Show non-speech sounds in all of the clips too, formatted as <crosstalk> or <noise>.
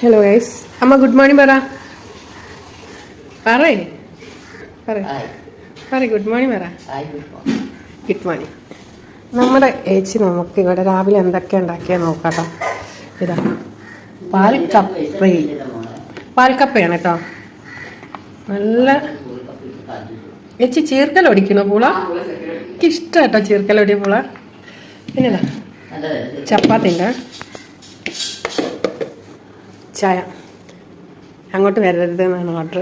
Hello guys അമ്മ good morning പറ. പറയേ. പറ. ഗുഡ് മോർണിംഗ് പറ ഗുഡ് മോർണിംഗ് നമ്മുടെ ഏച്ചി നമുക്ക് ഇവിടെ രാവിലെ എന്തൊക്കെ ഉണ്ടാക്കിയാൽ നോക്കാട്ടോ. ഇതാ. പാൽ കപ്പ പാൽക്കപ്പയാണ് കേട്ടോ. നല്ല ഏച്ചി ചീർക്കൽ ഓടിക്കണോ പൂള? എനിക്കിഷ്ടം കേട്ടോ ചീർക്കലൊടിയ പൂള. പിന്നെ ചപ്പാത്തി ഉണ്ട് ചായ. അങ്ങോട്ട് വരരുത് എന്നാണ് ഓർഡർ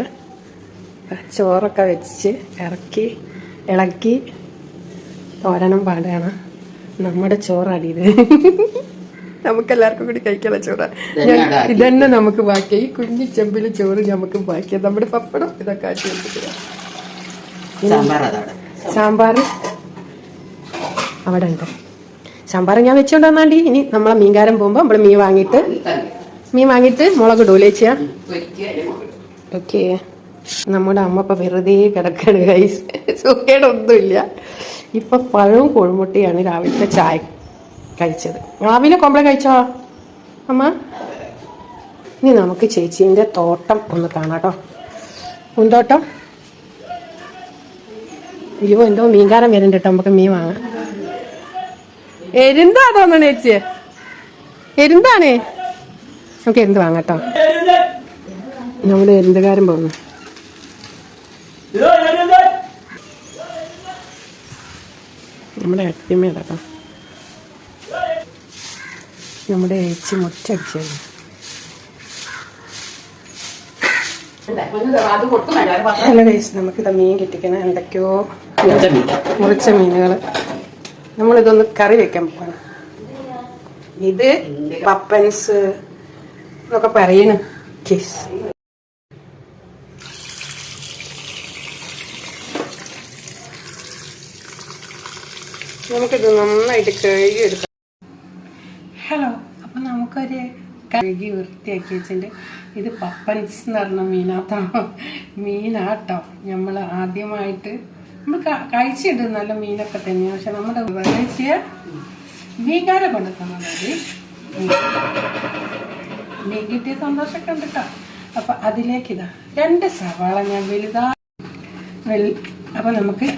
ചോറൊക്കെ വെച്ച് ഇറക്കി ഇളക്കി. തോരണം പാടുകയാണ് നമ്മുടെ ചോറടിയത് നമുക്ക് എല്ലാവർക്കും കൂടി കഴിക്കാനുള്ള ചോറ്. ഇതന്നെ നമുക്ക് ബാക്കി. ഈ കുഞ്ഞു ചെമ്പിൽ ചോറ് നമുക്ക് ബാക്കി. നമ്മുടെ പപ്പടം ഇതൊക്കെ ആക്കി വെച്ചിട്ട്. സാമ്പാർ അവിടെ ഉണ്ട് സാമ്പാർ ഞാൻ വെച്ചോണ്ട് വന്നാണ്ടി ഇനി നമ്മളെ മീൻകാരൻ പോകുമ്പോൾ നമ്മൾ മീൻ വാങ്ങിയിട്ട് മീൻ വാങ്ങിയിട്ട് മുളക് ഇടൂലേച്ചിയാ ഓക്കെ. നമ്മുടെ അമ്മ ഇപ്പൊ വെറുതെ കിടക്കാണ് ഗൈസ് സുഖേടൊന്നുമില്ല. ഇപ്പൊ പഴവും കോഴിമുട്ടയാണ് രാവിലത്തെ ചായ കഴിച്ചത്. രാവിലെ കൊമ്പള കഴിച്ചോ? അമ്മ? ഇനി നമുക്ക് ചേച്ചീന്റെ തോട്ടം ഒന്ന് കാണാട്ടോ പൂന്തോട്ടം? അയ്യോ എന്തോ മീൻകാരൻ വരുന്നുണ്ട് കേട്ടോ. നമുക്ക് മീൻ വാങ്ങാം. എരുന്താ തോന്നണ ചേച്ചി? എരുന്താണേ? നമുക്ക് എന്ത് വാങ്ങാട്ടോ നമ്മുടെ എന്തുകാരം പോകുന്നു. നമ്മുടെ കേട്ടോ നമ്മുടെ ഏച്ചി മുറ്റടിച്ചു ഹലോ ഗൈസ് നമുക്കിത് മീൻ കിട്ടിക്കണം. എന്തൊക്കെയോ മുറിച്ച മീനുകൾ നമ്മളിതൊന്ന് കറി വെക്കാൻ പോവാണ്. ഇത് പപ്പൻസ് എന്നൊക്കെ പറയണ്. കേസ് നമുക്കിത് നന്നായിട്ട് കഴുകി എടുക്കാം ഹലോ അപ്പം നമുക്കൊരു കഴുകി വൃത്തിയാക്കി വെച്ചിട്ട് ഇത് പപ്പൻസ് എന്ന് പറഞ്ഞ മീനാത്താണോ മീനാട്ടോ. നമ്മൾ ആദ്യമായിട്ട് നമ്മൾ കഴിച്ചിട്ട് നല്ല മീനൊക്കെ തന്നെയാണ് പക്ഷെ നമ്മുടെ വെറൈറ്റിയ മീൻകാരെ കൊണ്ട് തന്നത് കിട്ടിയ സന്തോഷമൊക്കെ ഉണ്ട് കേട്ടോ അപ്പം അതിലേക്ക് ഇതാ രണ്ട് സവാള ഞാൻ വലുതാ അപ്പം നമുക്ക്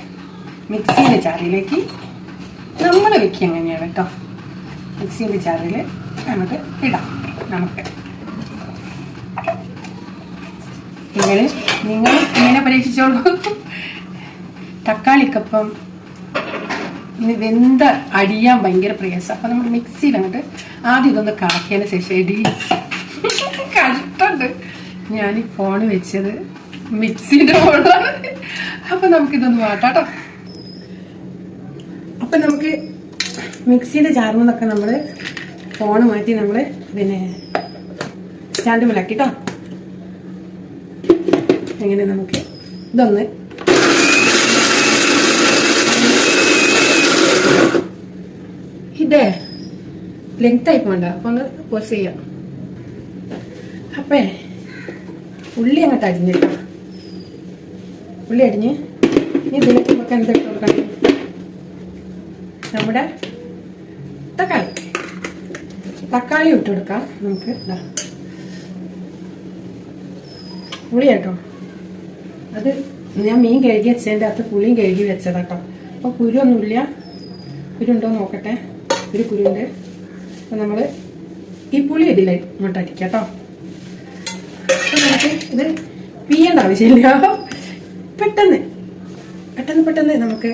മിക്സിയുടെ ചാറിലേക്ക് നമ്മൾ വെക്കുക എങ്ങനെയാണ് കേട്ടോ മിക്സിയുടെ ചാറിൽ നമുക്ക് ഇടാം. നമുക്ക്. നിങ്ങൾ നിങ്ങൾ ഇങ്ങനെ പരീക്ഷിച്ചോളൂ. തക്കാളിക്കപ്പം ഇനി വെന്ത അടിയാൻ ഭയങ്കര പ്രയാസം. അപ്പം നമ്മൾ മിക്സിയിൽ അങ്ങോട്ട് ആദ്യം ഇതൊന്ന് കറക്കിയതിന് ശേഷം ഇടി കഷ്ടമുണ്ട് ഞാൻ ഈ ഫോൺ വെച്ചത് മിക്സിയുടെ ഫോണാണ് അപ്പം നമുക്കിതൊന്ന് മാറ്റാട്ടോ അപ്പം നമുക്ക് മിക്സിയുടെ ജാറിൽ നിന്നൊക്കെ നമ്മൾ ഫോൺ മാറ്റി നമ്മൾ പിന്നെ സ്റ്റാൻഡ് മുലക്കിട്ടോ കേട്ടോ എങ്ങനെ നമുക്ക് ഇതൊന്ന് ഇതേ ലെങ്ത് ആയി പോണ്ട. അപ്പൊ ഒന്ന് പോസ് ചെയ്യാം. അപ്പേ ഉള്ളി അങ്ങോട്ട് അരിഞ്ഞില്ല ഉള്ളി അരിഞ്ഞ്. ഇനി ഇതിലേക്ക് നമുക്ക് എന്തിട്ട് കൊടുക്കണം? നമ്മുടെ തക്കാളി. തക്കാളി ഇട്ട് കൊടുക്കാം. നമുക്ക് ഇതാ പുളി കേട്ടോ. അത് ഞാൻ മീൻ കഴുകി വെച്ചതിന്റെ അകത്ത് പുളിയും കഴുകി വെച്ചതാ വെച്ചതാട്ടോ അപ്പോൾ കുരുവൊന്നുമില്ല. കുരുണ്ടോ നോക്കട്ടെ. ഒരു കുരുണ്ട്. അപ്പം നമ്മൾ ഈ പുളി ഇതിൽ ഇങ്ങോട്ട് അടിക്കാം കേട്ടോ അപ്പം ഇത് പിയേണ്ട ആവശ്യമില്ല. പെട്ടെന്ന് പെട്ടെന്ന് പെട്ടെന്ന് നമുക്ക്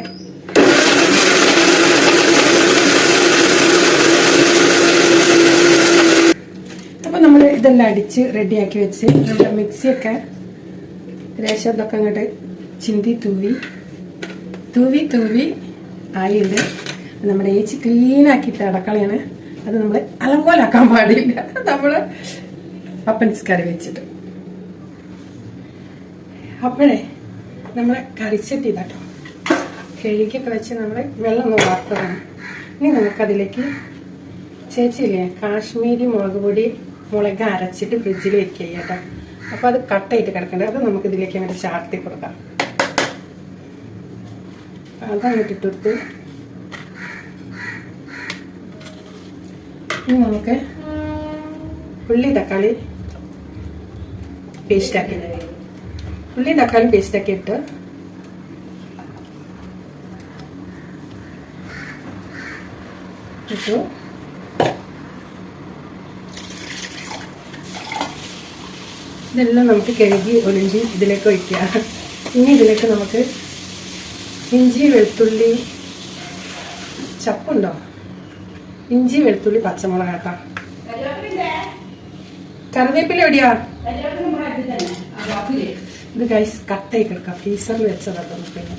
അപ്പോൾ നമ്മൾ ഇതെല്ലാം അടിച്ച് റെഡിയാക്കി വെച്ച് നമ്മുടെ മിക്സിയൊക്കെ രേഷം ഇതൊക്കെ അങ്ങോട്ട് ചിന്തി തൂവി തൂവി തൂവി ആയിണ്ട് നമ്മുടെ ഏച്ചി ക്ലീൻ ആക്കിയിട്ട് അടക്കളയാണ്. അത് നമ്മൾ അലങ്കോലാക്കാൻ പാടില്ല. നമ്മൾ പപ്പൻസ് കറി വെച്ചിട്ട്. അപ്പോഴേ നമ്മളെ കറിച്ചട്ടി ഇതാട്ടോ കഴുകിയൊക്കെ വെച്ച് നമ്മൾ വെള്ളം ഒന്ന് വാർത്തതാണ്. ഇനി നമുക്കതിലേക്ക് ചേച്ചിയില്ലേ കാശ്മീരി മുളക് പൊടി മുളക് അരച്ചിട്ട് ഫ്രിഡ്ജിൽ വെക്കുക കേട്ടോ അപ്പോൾ അത് കട്ടായിട്ട് കിടക്കണ്ടേ. അത് നമുക്ക് ഇതിലേക്ക് അങ്ങനെ ചാർത്തി കൊടുക്കാം. അതങ്ങോട്ട് ഇട്ട് കൊടുത്ത്. ഇനി നമുക്ക് ഉള്ളി തക്കാളി പേസ്റ്റ് ആക്കി ഉള്ളി തക്കാളി പേസ്റ്റ് ഒക്കെ ഇട്ട്. ഇട്ടു. ഇതെല്ലാം നമുക്ക് കഴുകി ഒലിഞ്ചി ഇതിലേക്ക് ഒഴിക്കാം ഇനി ഇതിലേക്ക് നമുക്ക് ഇഞ്ചി വെളുത്തുള്ളി ചപ്പുണ്ടോ? ഇഞ്ചി വെളുത്തുള്ളി പച്ചമുളക് ആക്കാം. കറിവേപ്പില എവിടെയാ? ഇത് ഗൈസ് കട്ടായി കിടക്കാം. ഫ്രീസറിൽ വെച്ചതാണ് പിന്നെ.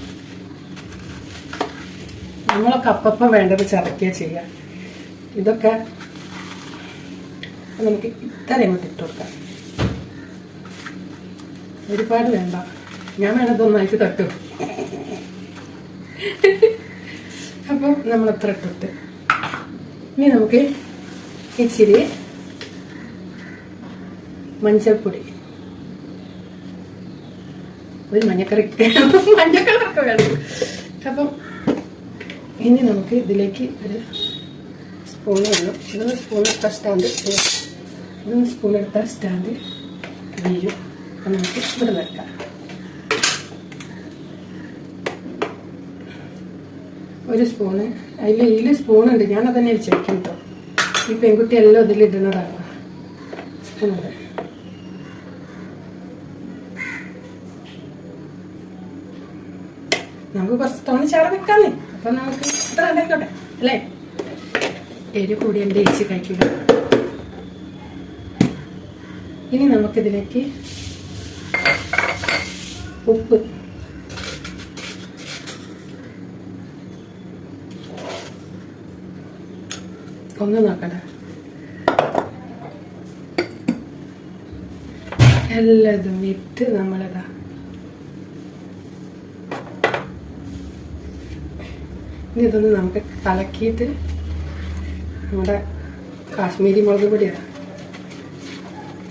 നമ്മളൊക്കെ അപ്പപ്പം വേണ്ടത് ചതക്കുക ചെയ്യുക ഇതൊക്കെ നമുക്ക് ഇത്ര അങ്ങോട്ട് ഇട്ട് കൊടുക്കാം. ഒരുപാട് വേണ്ട. ഞാൻ വേണത് ഒന്നായിട്ട് തട്ടു. അപ്പം നമ്മൾ അത്ര ഇട്ടിട്ട് ഇനി നമുക്ക് ഇച്ചിരി മഞ്ഞൾപ്പൊടി. ഒരു മഞ്ഞക്കറി <laughs> മഞ്ഞക്കളറൊക്കെ വേണം. അപ്പം ഇനി നമുക്ക് ഇതിലേക്ക് ഒരു സ്പൂൺ വേണം ഇതൊന്ന് സ്പൂൺ എടുത്ത സ്റ്റാൻഡ് ഇതൊന്ന് സ്പൂൺ എടുത്ത സ്റ്റാൻഡ് വീഴും. അപ്പം നമുക്ക് ഇവിടെ വെക്കാം. ഒരു സ്പൂണ് അതിൽ ഇതിൽ സ്പൂണുണ്ട് ഞാൻ അതന്നെ കേട്ടോ ഈ പെൺകുട്ടി എല്ലാം ഇതിലിടുന്നതാണ് സ്പൂണുണ്ട് നമുക്ക് കുറച്ച് തോന്നി ചാറ് വെക്കാന്നേ. അപ്പൊ നമുക്ക് ഇത്ര ഉണ്ടായിക്കോട്ടെ അല്ലേ? എരി കൂടി എന്റെ ഏച്ചി കഴിക്കുക ഇനി നമുക്കിതിലേക്ക് ഉപ്പ്. ഒന്ന് നോക്കട്ടെ എല്ലതും ഇട്ട് നമ്മളിതാ ഇനി ഇതൊന്ന് നമുക്ക് കലക്കിയിട്ട് നമ്മുടെ കാശ്മീരി മുളക് പൊടിയാണ്.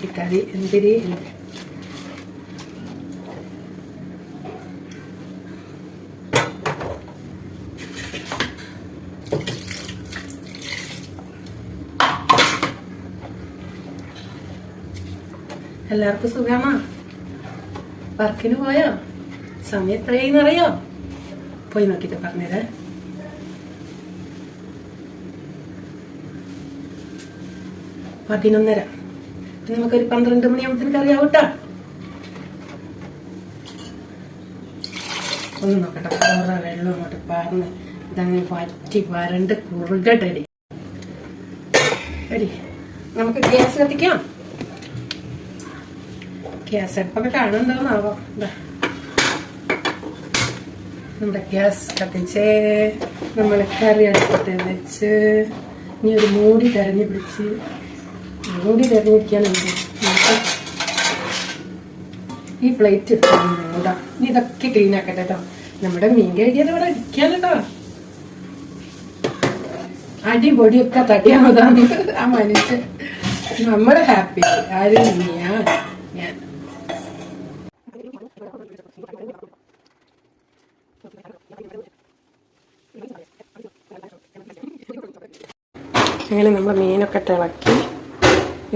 ഈ കറി എന്തിരി എല്ലാവർക്കും സുഖമാണോ? വർക്കിന് പോയോ? സമയം എത്രയായി എന്നറിയോ പോയി നോക്കിയിട്ട് പറഞ്ഞേരേ പതിനൊന്നര. നമുക്കൊരു പന്ത്രണ്ട് മണിയാകുമ്പത്തിന് കറിയാവും കേട്ടോ ഒന്ന് നോക്കട്ടെ വെള്ളം അങ്ങോട്ട് പാർന്ന് ഇതങ്ങനെ വറ്റി വരണ്ട് കുറുകട്ടെ. അടി അടി നമുക്ക് ഗ്യാസ് കത്തിക്കാം. ഗ്യാസ് എപ്പൊക്കെ കാണുന്നുണ്ടോന്നാവോ. ഇതാ നമ്മുടെ ഗ്യാസ് കത്തിച്ച്. നമ്മൾ കറി അടുപ്പത്ത് വെച്ച് ഇനി ഒരു മൂടി തെരഞ്ഞു പിടിച്ച് മൂടി തെരഞ്ഞു പിടിക്കാനുണ്ട് നമുക്ക് ഈ പ്ലേറ്റ് എടുത്താ ഇനി ഇതൊക്കെ ക്ലീൻ ആക്കട്ടെ കേട്ടോ നമ്മുടെ മീൻ കഴുകിയത് ഇവിടെ ഇരിക്കാനല്ലോ അടി പൊടിയൊക്കെ തട്ടിയാൽ മതാണ് ആ മനുഷ്യൻ. നമ്മുടെ ഹാപ്പി ആരും ഞാൻ. അങ്ങനെ നമ്മൾ മീനൊക്കെ തിളക്കി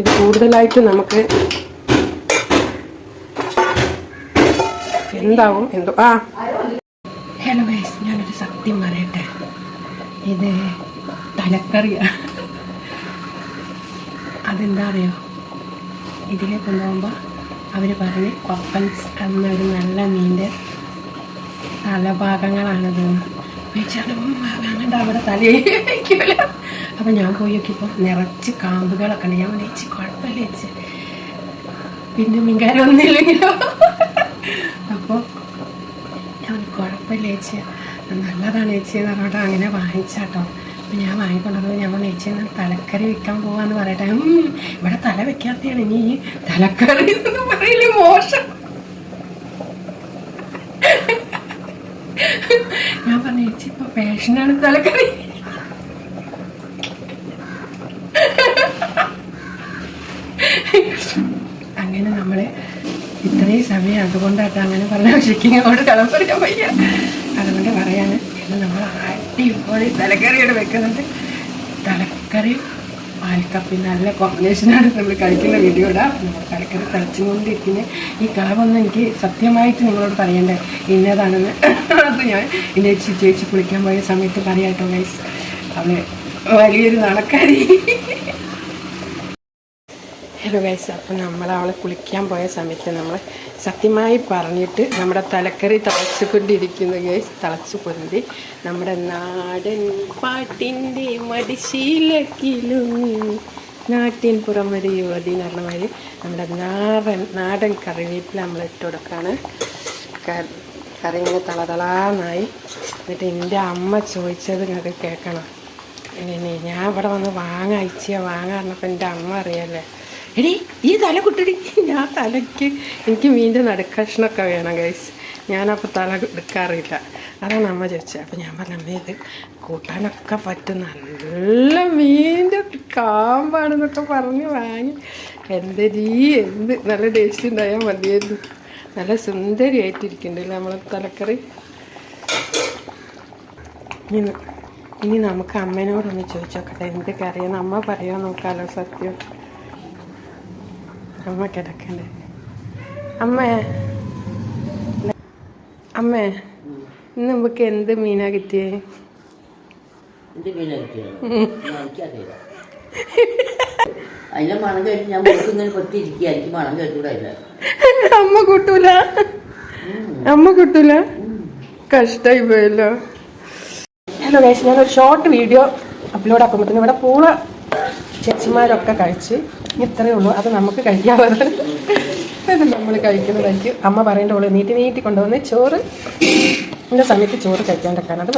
ഇത് കൂടുതലായിട്ട് നമുക്ക് എന്താവും? എന്തോ ആ. ഹലോ ഗൈസ് ഞാനൊരു സത്യം പറയട്ടെ. ഇത് തലക്കറിയാണ് അതെന്താ അറിയോ? ഇതിനെ കൊണ്ടുപോകുമ്പോൾ അവർ പറഞ്ഞ് കൊപ്പൻസ് എന്നൊരു നല്ല മീന്റെ തലഭാഗങ്ങളാണത്. അങ്ങോട്ട് അവിടെ തലയിക്കൂല അപ്പം ഞാൻ പോയി നോക്കിയപ്പോൾ നിറച്ച് കാമ്പുകളൊക്കെ ഉണ്ട്. ഞാൻ വിളിച്ച് കുഴപ്പമില്ല ചേച്ചി. പിന്നെ ഒന്നുമില്ലെങ്കിലോ അപ്പോൾ ഞാൻ കുഴപ്പമില്ല ചേച്ചി. നല്ലതാണ് ചേച്ചി എന്ന് പറഞ്ഞിട്ട് അങ്ങനെ വാങ്ങിച്ചാട്ടോ. അപ്പം ഞാൻ വാങ്ങിക്കൊണ്ടത് ഞാൻ ചേച്ചി തലക്കറി വിൽക്കാൻ പോവാന്ന് പറയട്ടെ. ഇവിടെ തല വെക്കാത്തെയാണ് ഇനി ഈ തലക്കറി എന്ന് പറയില്ലേ മോശം. ഞാൻ പറഞ്ഞു ചേച്ചി ഇപ്പൊ ഫാഷനാണ് തലക്കറി അങ്ങനെ നമ്മൾ ഇത്രയും സമയം അതുകൊണ്ടാട്ടോ അങ്ങനെ പറഞ്ഞ ശരിക്കും അങ്ങോട്ട് കളം പറയാൻ വയ്യ. അതുകൊണ്ട് പറയാണ് ഇത് നമ്മൾ അടിപൊളി തലക്കറിയോട് വെക്കുന്നത്. തലക്കറി പാൽക്കപ്പി നല്ല കോമ്പിനേഷനാണ് നമ്മൾ കഴിക്കുന്ന വീഡിയോ നമ്മൾ കലക്കറി കളിച്ചുകൊണ്ടിരിക്കുന്നത് ഈ കളവൊന്നും എനിക്ക് സത്യമായിട്ട് നിങ്ങളോട് പറയണ്ടേ? ഇന്നതാണെന്ന്. അത് ഞാൻ ഇന്നെ ചേച്ചി കുളിക്കാൻ പോയ സമയത്ത് പറയാട്ടോ ഗൈസ് അവൾ വലിയൊരു നടക്കാരി ഹലോ ഗൈസ് അപ്പം നമ്മൾ അവളെ കുളിക്കാൻ പോയ സമയത്ത് നമ്മൾ സത്യമായി പറഞ്ഞിട്ട് നമ്മുടെ തലക്കറി തിളച്ചുകൊണ്ടിരിക്കുന്ന ഗൈസ് തിളച്ചു പൊന്തി നമ്മുടെ നാടൻ പാട്ടിന്റെ മടിശീലക്കിലും നാട്ടിൻ പുറം ഒരു യുവതി എന്ന് പറഞ്ഞ മാതിരി നമ്മുടെ നാടൻ നാടൻ കറിവേപ്പില നമ്മൾ ഇട്ട് കൊടുക്കുകയാണ് ക- കറി ഇങ്ങനെ തളതളാന്നായി. എന്നിട്ട് എന്റെ അമ്മ ചോദിച്ചത് നിങ്ങൾക്ക് കേൾക്കണം. ഞാൻ ഇവിടെ വന്ന് വാങ്ങ അയച്ചിയ വാങ്ങാൻ പറഞ്ഞപ്പോൾ എന്റെ അമ്മ അറിയാല്ലേ? എടി ഈ തല കുട്ടിടി ഞാൻ തലയ്ക്ക് എനിക്ക് മീന്റെ നടുക്കഷ്ണമൊക്കെ വേണം ഗൈസ് ഞാനപ്പോൾ തല എടുക്കാറില്ല. അതാണ് അമ്മ ചോദിച്ചത് അപ്പോൾ ഞാൻ പറഞ്ഞു അമ്മ ഇത് കൂട്ടാനൊക്കെ പറ്റും നല്ല മീന്റെ കാമ്പാണെന്നൊക്കെ പറഞ്ഞ് വാങ്ങി. എന്തൊരീ എന്ത് നല്ല ടേസ്റ്റ് ഉണ്ടായാൽ മതിയായിരുന്നു. നല്ല സുന്ദരിയായിട്ടിരിക്കുന്നുണ്ടല്ലേ നമ്മളെ തലക്കറി. ഇനി നമുക്ക് അമ്മേനോടൊന്ന് ചോദിച്ചോക്കട്ടെ എന്ത് കറിയാന്ന്. അമ്മ പറയാൻ നോക്കാലോ സത്യം. അമ്മ കിടക്കണ്ടേ. അമ്മേ. അമ്മേ ഇന്ന് നമുക്ക് എന്ത് മീനാ കിട്ടിയേ? അതിന്റെ മണം കേട്ട് ഞാൻ ഇങ്ങനെ പൊട്ടിയിരിക്കുക എനിക്ക് മണം കേട്ടൂടായില്ല. അമ്മ കൂട്ടൂല? അമ്മ കൂട്ടൂല? കഷ്ടായി പോയല്ലോ. ഹലോ ഗൈസ് ഞാനൊരു ഷോർട്ട് വീഡിയോ അപ്ലോഡ് ആക്കുമ്പോഴത്തേനും ഇവിടെ പൂള ചേച്ചിമാരൊക്കെ കഴിച്ച് ഇത്രയേ ഉള്ളൂ. അത് നമുക്ക് കഴിക്കാവുന്നത് നമ്മൾ കഴിക്കുന്നതായിരിക്കും. അമ്മ പറയേണ്ട പോലെ നീട്ടി നീട്ടി കൊണ്ടുവന്ന് ചോറ്. ഇതിന്റെ സമയത്ത് ചോറ് കഴിക്കാണ്ടൊക്കെയാണ് അത്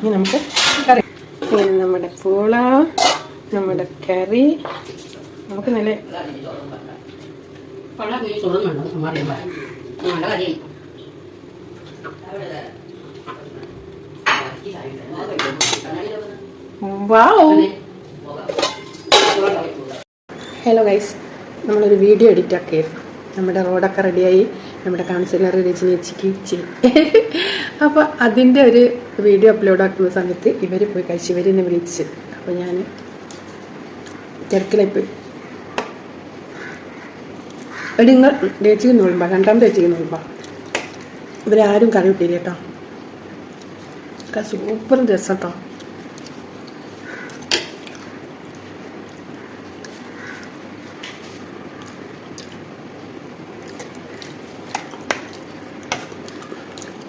ഇനി നമുക്ക് കറി. പിന്നെ നമ്മുടെ പൂള നമ്മുടെ കറി. നമുക്ക് നല്ല കൊള്ളാം ഹലോ ഗൈസ് നമ്മളൊരു വീഡിയോ എഡിറ്റ് ഒക്കെ നമ്മുടെ റോഡൊക്കെ റെഡിയായി നമ്മുടെ കൗൺസിലർ രചനച്ചിക്ക് അപ്പോൾ അതിന്റെ ഒരു വീഡിയോ അപ്ലോഡ് ആക്കുന്ന സമയത്ത് ഇവർ പോയി കഴിച്ച് ഇവരെന്നെ വിളിച്ച്. അപ്പോൾ ഞാൻ തിരക്കിലായി പോയി എടി നിങ്ങൾ ചേച്ചിക്ക് നോളുമ്പ രണ്ടാമത്തെ ചേച്ചിക്ക് നോളുമ്പ ഇവരാരും കറി കിട്ടിയില്ല കേട്ടോ. സൂപ്പർ രസം കേട്ടോ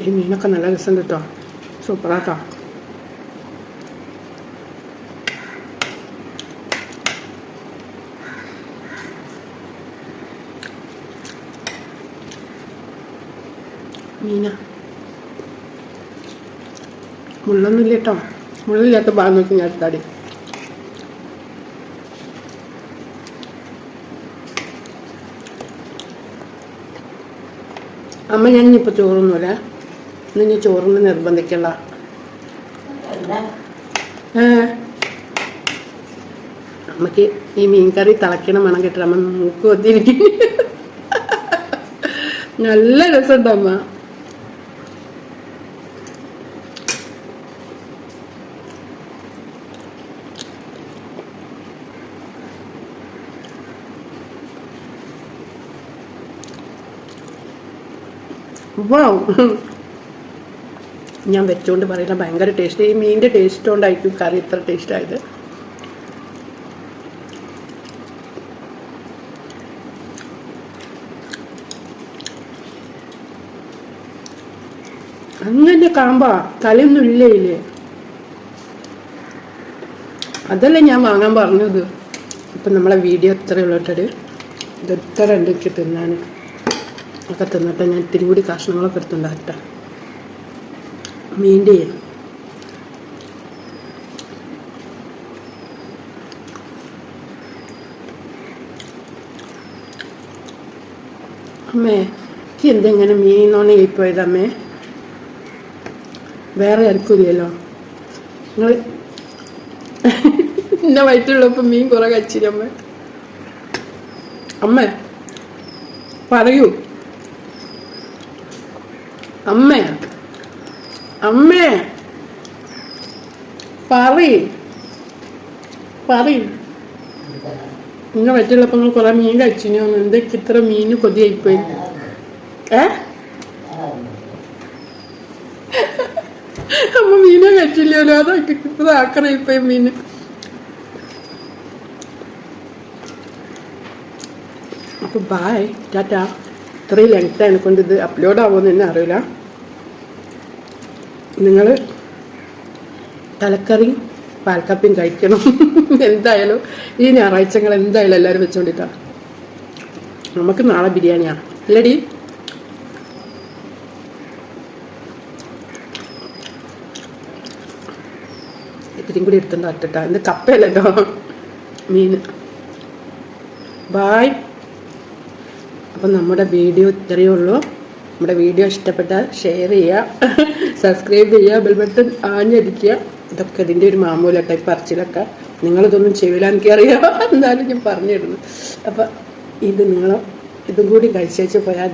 ഈ മീനൊക്കെ നല്ല രസം കേട്ടോ സൂപ്പറാട്ടോ മീന മുള്ളൊന്നുമില്ല കേട്ടോ മുള്ളില്ലാത്ത ഭാഗം നോക്കി ഞാൻ എടുത്താടി അമ്മ ഞാൻ ഇനിയിപ്പോൾ ചോറൊന്നുമില്ല ഇന്ന് ഇനി ചോറിന് നിർബന്ധിക്കണ്ട. ഏ? അമ്മയ്ക്ക് ഈ മീൻകറി തിളക്കണ മണം കിട്ടണം അമ്മ മൂക്ക് കൊത്തിയിരിക്കും നല്ല രസമുണ്ട് അമ്മ. വൗ. ഞാൻ വെച്ചോണ്ട് പറയുന്ന ഭയങ്കര ടേസ്റ്റ് ഈ മീനിന്റെ ടേസ്റ്റ് കൊണ്ടായിരിക്കും കറി ഇത്ര ടേസ്റ്റ് ആയത്. അങ്ങനെ കാമ്പാ തലയൊന്നും ഇല്ലേ ഇല്ലേ? അതല്ലേ ഞാൻ വാങ്ങാൻ പറഞ്ഞത്. ഇപ്പം നമ്മളെ വീഡിയോ എത്ര ഉള്ളോട്ടത് ഇത് എത്ര ഉണ്ടെങ്കിൽ തിന്നാൻ ഒക്കെ തിന്നിട്ട് ഞാൻ ഇത്തിരി കൂടി കഷ്ണങ്ങളൊക്കെ എടുത്തുണ്ടാകട്ടെ മീന്റെ. അമ്മേ എനിക്ക് എന്തെങ്ങനെ മീനോനെ പോയത് അമ്മേ? വേറെ ആർക്കില്ലല്ലോ നിങ്ങൾ <laughs> എന്നെ വയറ്റുള്ളപ്പോൾ മീൻ കുറെ കഴിച്ചില്ല അമ്മ? അമ്മ പറയൂ. അമ്മ അമ്മേ. പറി പറി നിങ്ങൾ പറ്റുള്ളപ്പോ നിങ്ങൾ കുറെ മീൻ കഴിച്ചിനോ എന്തൊക്കെ ഇത്ര മീൻ കൊതിയായിപ്പോയി? ഏ? അമ്മ മീനെ കഴിച്ചില്ലല്ലോ അതൊക്കെ ഇതാക്കണായിപ്പോയി മീന്. അപ്പൊ ബായ് ടാറ്റ. ഇത്രയും ലെങ്ത് ആണ്. കൊണ്ട് ഇത് അപ്ലോഡ് ആവുമെന്ന് തന്നെ അറിയില്ല നിങ്ങൾ തലക്കറി പാൽക്കപ്പിയും കഴിക്കണം. എന്തായാലും ഈ ഞായറാഴ്ചകൾ എന്തായാലും എല്ലാവരും വെച്ചോണ്ടിട്ടാണ് നമുക്ക് നാളെ ബിരിയാണിയാണ് അല്ലടി ഇത്തിരിയും കൂടി എടുത്തുണ്ട് അറ്റട്ടാ ഇത് കപ്പയല്ലോ മീൻ. ബായ് അപ്പം നമ്മുടെ വീഡിയോ ഇത്രയേ ഉള്ളൂ. നമ്മുടെ വീഡിയോ ഇഷ്ടപ്പെട്ടാൽ ഷെയർ ചെയ്യുക സബ്സ്ക്രൈബ് ചെയ്യുക ബെൽ ബട്ടൺ ആഞ്ഞടിക്കുക. ഇതൊക്കെ ഇതിന്റെ ഒരു മാമൂല ടൈപ്പ് പറച്ചിലൊക്കെ. നിങ്ങളിതൊന്നും ചെയ്യില്ല എനിക്കറിയാം എന്നാലും ഞാൻ പറഞ്ഞിരുന്നു അപ്പം ഇത് നിങ്ങൾ ഇതും കൂടി കഴിച്ചേച്ച് പോയാൽ